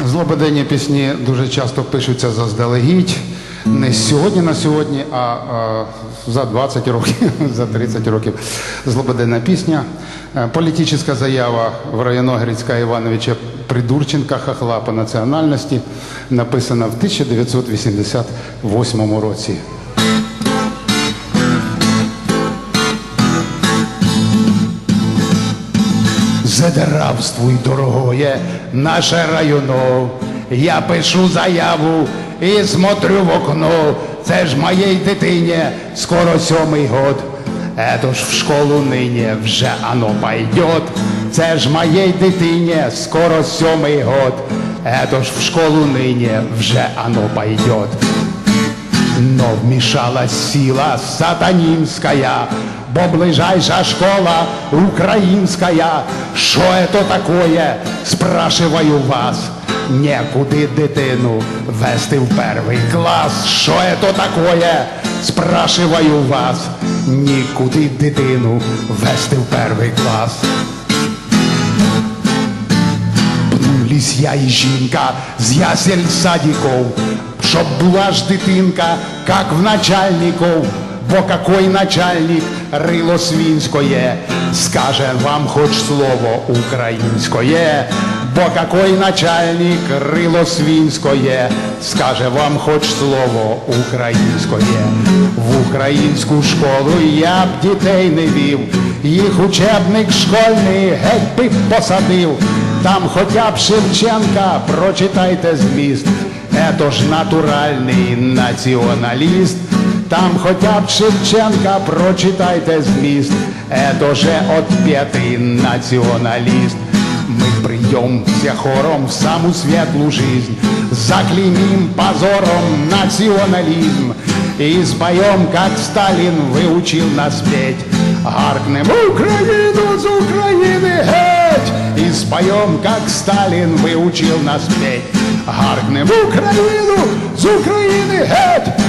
Злободенні пісні дуже часто пишуться заздалегідь. Не сьогодні на сьогодні, а, а за 20 років, за 30 років. Злободенна пісня. Е, Політична заява в району Грицька Івановича Придурченка, хахла по національності, написана в 1988 році. Задравствуй, дорогое, наше районо. Я пишу заяву і смотрю в окно. Це ж моїй дитині скоро сьомий год. Это ж в школу нині вже оно пойдет. Це ж моїй дитині скоро сьомий год. Это ж в школу нині вже оно пойдет. Но вмешалась сила сатанинская, Бо ближайшая школа украинская. Що это такое? Спрашиваю вас. Некуди дитину вести в перший клас. Що это такое? Спрашиваю вас. Нікуди дитину вести в перший клас. Пнулись я і жінка з ясель садиков, Чтоб була ж дитинка, как в начальников. Бо какой начальник рило свинськое, скаже вам хоч слово українськое. Бо какой начальник рило свинськое, скаже вам хоч слово українськое. В українську школу я б дітей не вів, їх учебник школьний геть би посадив. Там хоча б Шевченка, прочитайте зміст. Ето ж натуральний націоналіст. Там хоча б Шевченка, прочитайте зміст. Ето же отпетый націоналіст. Мы придемся хором в саму светлую жизнь, Заклеймим позором национализм И споем, как Сталин выучил нас петь. Гаркнем Украину с Украины геть! И споем, как Сталин выучил нас петь. Гаркнем Україну з геть! Геть!